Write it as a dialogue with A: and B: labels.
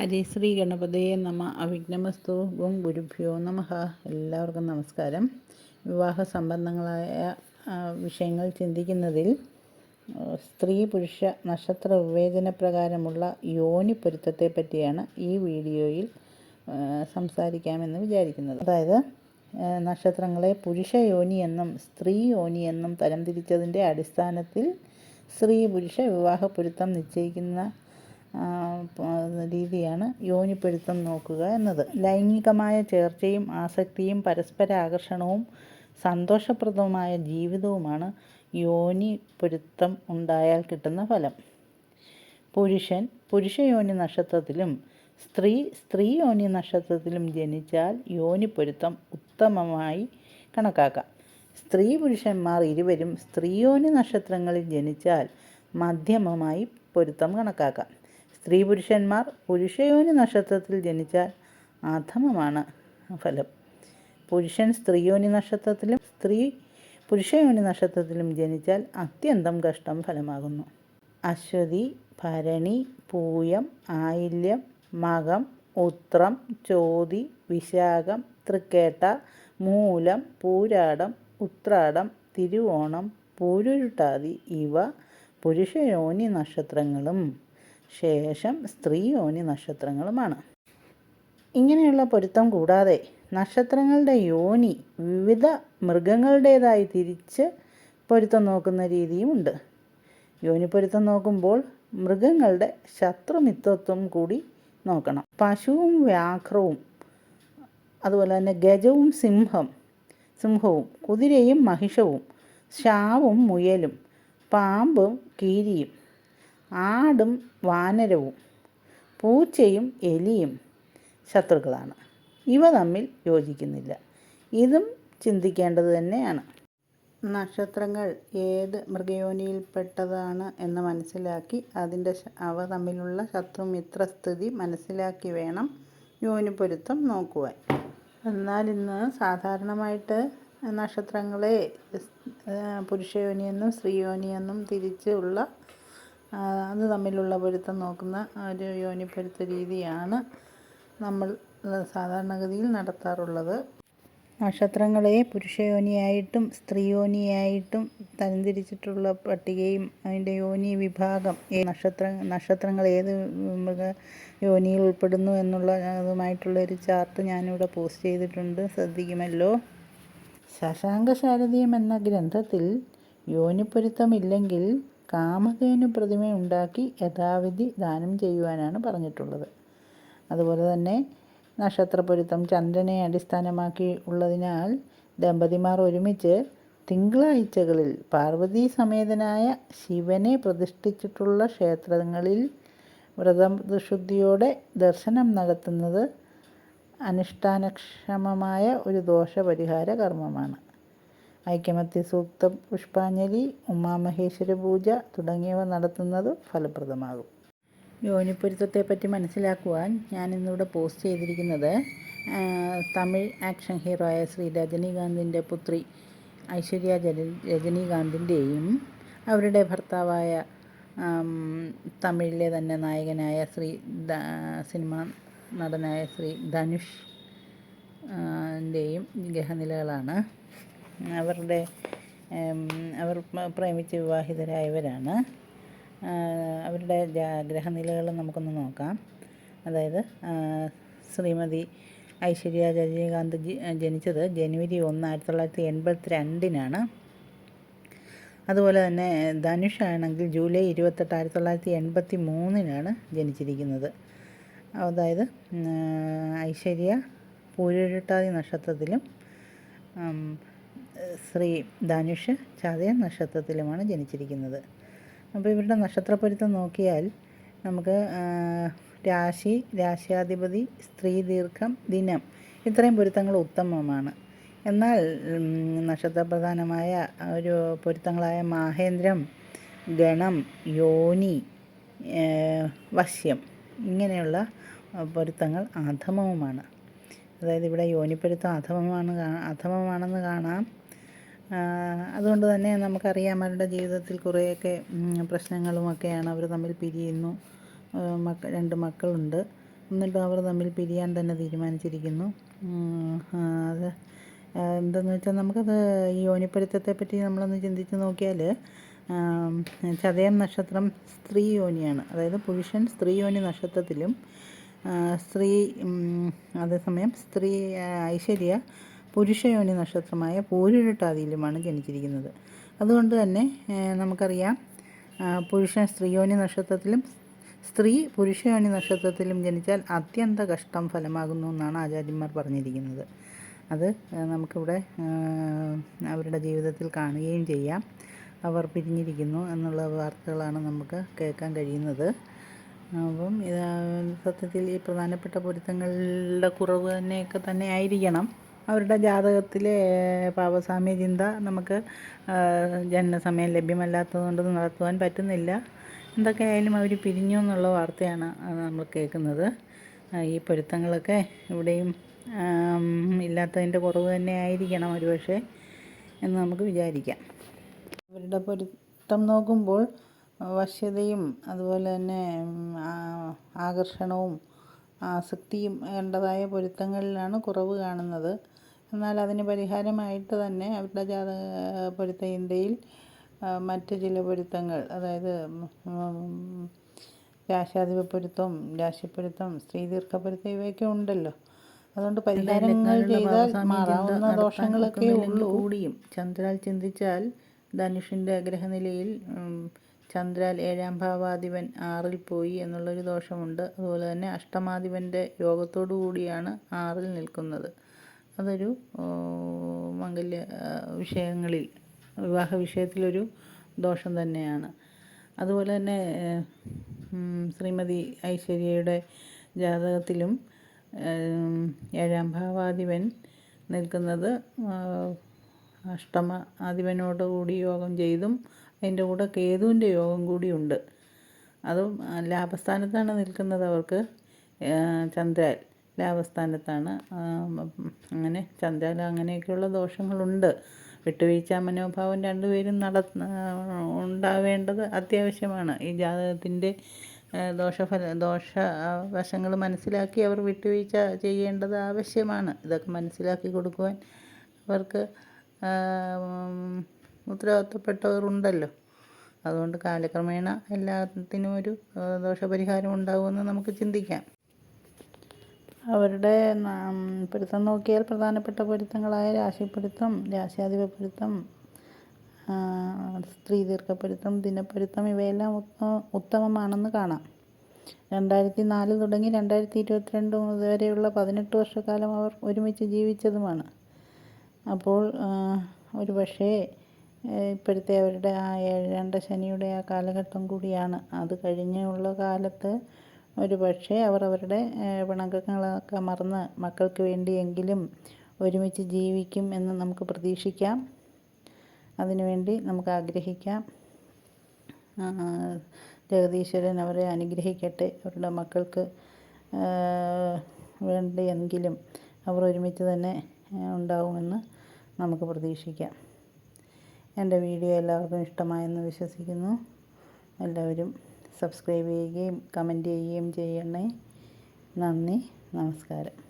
A: ഹരിശ്രീ ഗണപതയെ നമ. അവിഘ്നമസ്തു. ഗും ഗുരുഭ്യോ നമ എല്ലാവർക്കും നമസ്കാരം. വിവാഹ സംബന്ധങ്ങളായ വിഷയങ്ങൾ ചിന്തിക്കുന്നതിൽ സ്ത്രീ പുരുഷ നക്ഷത്ര വിവേചന പ്രകാരമുള്ള യോനി പൊരുത്തത്തെ പറ്റിയാണ് ഈ വീഡിയോയിൽ സംസാരിക്കാമെന്ന് വിചാരിക്കുന്നത്. അതായത് നക്ഷത്രങ്ങളെ പുരുഷ യോനി എന്നും സ്ത്രീ യോനി എന്നും തരംതിരിച്ചതിന്റെ അടിസ്ഥാനത്തിൽ സ്ത്രീ പുരുഷ വിവാഹ പൊരുത്തം നിശ്ചയിക്കുന്ന രീതിയാണ് യോനിപ്പിടുത്തം നോക്കുക എന്നത്. ലൈംഗികമായ ചേർച്ചയും ആസക്തിയും പരസ്പര ആകർഷണവും സന്തോഷപ്രദവുമായ ജീവിതവുമാണ് യോനി പൊരുത്തം ഉണ്ടായാൽ കിട്ടുന്ന ഫലം. പുരുഷൻ പുരുഷ യോനി നക്ഷത്രത്തിലും സ്ത്രീ സ്ത്രീ യോനി നക്ഷത്രത്തിലും ജനിച്ചാൽ യോനി പൊരുത്തം ഉത്തമമായി കണക്കാക്കാം. സ്ത്രീ പുരുഷന്മാർ ഇരുവരും സ്ത്രീയോനി നക്ഷത്രങ്ങളിൽ ജനിച്ചാൽ മധ്യമമായി പൊരുത്തം കണക്കാക്കാം. സ്ത്രീ പുരുഷന്മാർ പുരുഷയോനി നക്ഷത്രത്തിൽ ജനിച്ചാൽ അധമമാണ് ഫലം. പുരുഷൻ സ്ത്രീയോനി നക്ഷത്രത്തിലും സ്ത്രീ പുരുഷയോനി നക്ഷത്രത്തിലും ജനിച്ചാൽ അത്യന്തം കഷ്ടം ഫലമാകുന്നു. അശ്വതി ഭരണി പൂയം ആയില്യം മകം ഉത്രം ചോതി വിശാഖം തൃക്കേട്ട മൂലം പൂരാടം ഉത്രാടം തിരുവോണം പൂരുരുട്ടാതി ഇവ പുരുഷയോനി നക്ഷത്രങ്ങളും. ശേഷം സ്ത്രീ യോനി നക്ഷത്രങ്ങളുമാണ്. ഇങ്ങനെയുള്ള പൊരുത്തം കൂടാതെ നക്ഷത്രങ്ങളുടെ യോനി വിവിധ മൃഗങ്ങളുടേതായി തിരിച്ച് പൊരുത്തം നോക്കുന്ന രീതിയുമുണ്ട്. യോനി പൊരുത്തം നോക്കുമ്പോൾ മൃഗങ്ങളുടെ ശത്രുമിത്വത്വം കൂടി നോക്കണം. പശുവും വ്യാഘ്രവും അതുപോലെ തന്നെ ഗജവും സിംഹം സിംഹവും കുതിരയും മഹിഷവും ശാവും മുയലും പാമ്പും കീരിയും ആടും വാനരവും പൂച്ചയും എലിയും ശത്രുക്കളാണ്. ഇവ തമ്മിൽ യോജിക്കുന്നില്ല. ഇതും ചിന്തിക്കേണ്ടത് തന്നെയാണ്. നക്ഷത്രങ്ങൾ ഏത് മൃഗയോനിയിൽപ്പെട്ടതാണ് എന്ന് മനസ്സിലാക്കി അതിന്റെ അവ തമ്മിലുള്ള ശത്രുമിത്രസ്ഥിതി മനസ്സിലാക്കി വേണം യോനി പൊരുത്തം നോക്കുവാൻ. എന്നാൽ ഇന്ന് സാധാരണമായിട്ട് നക്ഷത്രങ്ങളെ പുരുഷയോനിയെന്നും സ്ത്രീയോനിയെന്നും തിരിച്ചുള്ള അത് തമ്മിലുള്ള പൊരുത്തം നോക്കുന്ന ഒരു യോനിപ്പൊരുത്ത രീതിയാണ് നമ്മൾ സാധാരണഗതിയിൽ നടത്താറുള്ളത്. നക്ഷത്രങ്ങളെ പുരുഷയോനിയായിട്ടും സ്ത്രീയോനിയായിട്ടും തരംതിരിച്ചിട്ടുള്ള പട്ടികയും അതിന്റെ യോനി വിഭാഗം നക്ഷത്ര നക്ഷത്രങ്ങൾ ഏത് മൃഗ യോനിയിൽ ഉൾപ്പെടുന്നു എന്നുള്ള അതുമായിട്ടുള്ള ഒരു ചാർട്ട് ഞാനിവിടെ പോസ്റ്റ് ചെയ്തിട്ടുണ്ട്. ശ്രദ്ധിക്കുമല്ലോ. ശശാങ്ക ശാരദീയം എന്ന ഗ്രന്ഥത്തിൽ യോനിപ്പൊരുത്തമില്ലെങ്കിൽ കാമധേനു പ്രതിമയുണ്ടാക്കി യഥാവിധി ദാനം ചെയ്യുവാനാണ് പറഞ്ഞിട്ടുള്ളത്. അതുപോലെ തന്നെ നക്ഷത്രപ്പൊരുത്തം ചന്ദ്രനെ അടിസ്ഥാനമാക്കി ഉള്ളതിനാൽ ദമ്പതിമാർ ഒരുമിച്ച് തിങ്കളാഴ്ചകളിൽ പാർവതി സമേതനായ ശിവനെ പ്രതിഷ്ഠിച്ചിട്ടുള്ള ക്ഷേത്രങ്ങളിൽ വ്രതശുദ്ധിയോടെ ദർശനം നടത്തുന്നത് അനുഷ്ഠാനക്ഷമമായ ഒരു ദോഷപരിഹാര കർമ്മമാണ്. ഐക്യമത്യ സൂക്ത പുഷ്പാഞ്ജലി ഉമാമഹേശ്വര പൂജ തുടങ്ങിയവ നടത്തുന്നത് ഫലപ്രദമാകും. യോനിപ്പൊരുത്തത്തെപ്പറ്റി മനസ്സിലാക്കുവാൻ ഞാൻ ഇന്നിവിടെ പോസ്റ്റ് ചെയ്തിരിക്കുന്നത് തമിഴ് ആക്ഷൻ ഹീറോ ആയ ശ്രീ രജനീകാന്തിന്റെ പുത്രി ഐശ്വര്യ ജന രജനീകാന്തിന്റെയും അവരുടെ ഭർത്താവായ തമിഴിലെ തന്നെ നായകനായ ശ്രീ സിനിമ നടനായ ശ്രീ ധനുഷ് ന്റെയും ഗ്രഹനിലകളാണ് അവരുടെ അവർ പ്രേമിച്ച് വിവാഹിതരായവരാണ്. അവരുടെ ഗ്രഹനിലകൾ നമുക്കൊന്ന് നോക്കാം. അതായത് ശ്രീമതി ഐശ്വര്യ രജനീകാന്ത് ജനിച്ചത് ജനുവരി ഒന്ന് ആയിരത്തി തൊള്ളായിരത്തി എൺപത്തി രണ്ടിനാണ് അതുപോലെ തന്നെ ധനുഷ് ആണെങ്കിൽ ജൂലൈ ഇരുപത്തെട്ട് ആയിരത്തി തൊള്ളായിരത്തി എൺപത്തി മൂന്നിനാണ് ജനിച്ചിരിക്കുന്നത്. അതായത് ഐശ്വര്യ പൂരുരുട്ടാതി നക്ഷത്രത്തിലും ശ്രീ ധനുഷ് ചതയ നക്ഷത്രത്തിലുമാണ് ജനിച്ചിരിക്കുന്നത്. അപ്പോൾ ഇവരുടെ നക്ഷത്രപ്പൊരുത്തം നോക്കിയാൽ നമുക്ക് രാശി രാശ്യാധിപതി സ്ത്രീ ദീർഘം ദിനം ഇത്രയും പൊരുത്തങ്ങൾ ഉത്തമമാണ്. എന്നാൽ നക്ഷത്രപ്രധാനമായ ഒരു പൊരുത്തങ്ങളായ മാഹേന്ദ്രം ഗണം യോനി വശ്യം ഇങ്ങനെയുള്ള പൊരുത്തങ്ങൾ അധമവുമാണ് അതായത് ഇവിടെ യോനിപ്പൊരുത്തം അധമമാണ് അധമമാണെന്ന് കാണാം. അതുകൊണ്ട് തന്നെ നമുക്കറിയാം അവരുടെ ജീവിതത്തിൽ കുറേയൊക്കെ പ്രശ്നങ്ങളുമൊക്കെയാണ് അവർ തമ്മിൽ പിരിയുന്നു. മക്ക രണ്ട് മക്കളുണ്ട്. എന്നിട്ടും അവർ തമ്മിൽ പിരിയാൻ തന്നെ തീരുമാനിച്ചിരിക്കുന്നു. അത് എന്തെന്ന് വെച്ചാൽ നമുക്കത് ഈ യോനിപ്പൊരുത്തത്തെ പറ്റി നമ്മളൊന്ന് ചിന്തിച്ച് നോക്കിയാൽ ചതയം നക്ഷത്രം സ്ത്രീ യോനിയാണ്. അതായത് പുരുഷൻ സ്ത്രീ യോനി നക്ഷത്രത്തിലും സ്ത്രീ അതേസമയം സ്ത്രീ ഐശ്വര്യ പുരുഷയോനി നക്ഷത്രമായ പൂരുരുട്ടാതിയിലുമാണ് ജനിച്ചിരിക്കുന്നത്. അതുകൊണ്ട് തന്നെ നമുക്കറിയാം പുരുഷ പുരുഷൻ സ്ത്രീയോനി നക്ഷത്രത്തിലും സ്ത്രീ പുരുഷയോനി നക്ഷത്രത്തിലും ജനിച്ചാൽ അത്യന്ത കഷ്ടം ഫലമാകുന്നു എന്നാണ് ആചാര്യന്മാർ പറഞ്ഞിരിക്കുന്നത്. അത് നമുക്കിവിടെ അവരുടെ ജീവിതത്തിൽ കാണുകയും ചെയ്യാം. അവർ പിരിഞ്ഞിരിക്കുന്നു എന്നുള്ള വാർത്തകളാണ് നമുക്ക് കേൾക്കാൻ കഴിയുന്നത്. അപ്പം ഇത് സത്യത്തിൽ ഈ പ്രധാനപ്പെട്ട പൊരുത്തങ്ങളുടെ കുറവ് തന്നെയൊക്കെ തന്നെ ആയിരിക്കണം. അവരുടെ ജാതകത്തിലെ പാപസാമ്യ ചിന്ത നമുക്ക് ജനനസമയം ലഭ്യമല്ലാത്തതുകൊണ്ട് നടത്തുവാൻ പറ്റുന്നില്ല. എന്തൊക്കെ ആയാലും അവർ പിരിഞ്ഞു എന്നുള്ള വാർത്തയാണ് നമ്മൾ കേൾക്കുന്നത്. ഈ പൊരുത്തങ്ങളൊക്കെ ഇവിടെയും ഇല്ലാത്തതിന്റെ കുറവ് തന്നെ ആയിരിക്കണം ഒരുപക്ഷെ എന്ന് നമുക്ക് വിചാരിക്കാം. അവരുടെ പൊരുത്തം നോക്കുമ്പോൾ വശ്യതയും അതുപോലെ തന്നെ ആകർഷണവും ആസക്തിയും വേണ്ടതായ പൊരുത്തങ്ങളിലാണ് കുറവ് കാണുന്നത്. എന്നാൽ അതിന് പരിഹാരമായിട്ട് തന്നെ അവരുടെ ജാതക പൊരുത്ത ഇന്ത്യയിൽ മറ്റ് ചില പൊരുത്തങ്ങൾ അതായത് രാശാധിപ പൊരുത്തം രാശിപ്പൊരുത്തം സ്ത്രീദീർഘ ദീർഘപ്പൊരുത്തം ഇവയൊക്കെ ഉണ്ടല്ലോ. അതുകൊണ്ട് പരിഹാരങ്ങൾ ചെയ്താൽ മാറാവുന്ന ദോഷങ്ങളൊക്കെ ഉള്ളൂ. കൂടിയും ചന്ദ്രാൽ ചിന്തിച്ചാൽ ധനുഷിന്റെ ഗ്രഹനിലയിൽ ചന്ദ്രാൽ ഏഴാം ഭാവാധിപൻ ആറിൽ പോയി എന്നുള്ളൊരു ദോഷമുണ്ട്. അതുപോലെ തന്നെ അഷ്ടമാധിപന്റെ യോഗത്തോടു കൂടിയാണ് ആറിൽ നിൽക്കുന്നത്. അതൊരു മംഗല്യ വിഷയങ്ങളിൽ വിവാഹ വിഷയത്തിലൊരു ദോഷം തന്നെയാണ്. അതുപോലെ തന്നെ ശ്രീമതി ഐശ്വര്യയുടെ ജാതകത്തിലും ഏഴാം ഭാവാധിപൻ നിൽക്കുന്നത് അഷ്ടമ ആധിപനോട് കൂടി യോഗം ചെയ്തും അതിന്റെ കൂടെ കേതുവിന്റെ യോഗം കൂടിയുണ്ട്. അതും ലാഭസ്ഥാനത്താണ് നിൽക്കുന്നത് അവർക്ക് ചന്ദ്രൻ ലാഭസ്ഥാനത്താണ്. അങ്ങനെ ചന്ദ്രാൽ അങ്ങനെയൊക്കെയുള്ള ദോഷങ്ങളുണ്ട്. വിട്ടുവീഴ്ച മനോഭാവം രണ്ടുപേരും നട ഉണ്ടാവേണ്ടത് അത്യാവശ്യമാണ്. ഈ ജാതകത്തിന്റെ ദോഷഫല ദോഷ വശങ്ങൾ മനസ്സിലാക്കി അവർ വിട്ടുവീഴ്ച ചെയ്യേണ്ടത് ആവശ്യമാണ്. ഇതൊക്കെ മനസ്സിലാക്കി കൊടുക്കുവാൻ അവർക്ക് ഉത്തരവാദിത്തപ്പെട്ടവരുണ്ടല്ലോ. അതുകൊണ്ട് കാലക്രമേണ എല്ലാത്തിനും ഒരു ദോഷപരിഹാരം ഉണ്ടാകുമെന്ന് നമുക്ക് ചിന്തിക്കാം. അവരുടെ പൊരുത്തം നോക്കിയാൽ പ്രധാനപ്പെട്ട പൊരുത്തങ്ങളായ രാശിപ്പൊരുത്തം രാശിയാധിപ പൊരുത്തം സ്ത്രീ ദീർഘപ്പൊരുത്തം ദിനപ്പൊരുത്തം ഇവയെല്ലാം ഉത്തമമാണെന്ന് കാണാം. രണ്ടായിരത്തി നാല് തുടങ്ങി രണ്ടായിരത്തി ഇരുപത്തിരണ്ട് വരെയുള്ള പതിനെട്ട് വർഷക്കാലം അവർ ഒരുമിച്ച് ജീവിച്ചതുമാണ്. അപ്പോൾ ഒരു പക്ഷേ ഇപ്പോഴത്തെ അവരുടെ ആ ഏഴാണ്ട ശനിയുടെ ആ കാലഘട്ടം കൂടിയാണ്. അത് കഴിഞ്ഞുള്ള കാലത്ത് ഒരു പക്ഷേ അവർ അവരുടെ പിണക്കങ്ങളൊക്കെ മറന്ന് മക്കൾക്ക് വേണ്ടിയെങ്കിലും ഒരുമിച്ച് ജീവിക്കും എന്ന് നമുക്ക് പ്രതീക്ഷിക്കാം. അതിനുവേണ്ടി നമുക്ക് ആഗ്രഹിക്കാം. ജഗദീശ്വരൻ അവരെ അനുഗ്രഹിക്കട്ടെ. അവരുടെ മക്കൾക്ക് വേണ്ടിയെങ്കിലും അവർ ഒരുമിച്ച് തന്നെ ഉണ്ടാവുമെന്ന് നമുക്ക് പ്രതീക്ഷിക്കാം. എന്റെ വീഡിയോ എല്ലാവർക്കും ഇഷ്ടമായെന്ന് വിശ്വസിക്കുന്നു. എല്ലാവരും സബ്സ്ക്രൈബ് ചെയ്യുകയും കമന്റ് ചെയ്യുകയും ചെയ്യണേ. നന്ദി. നമസ്കാരം.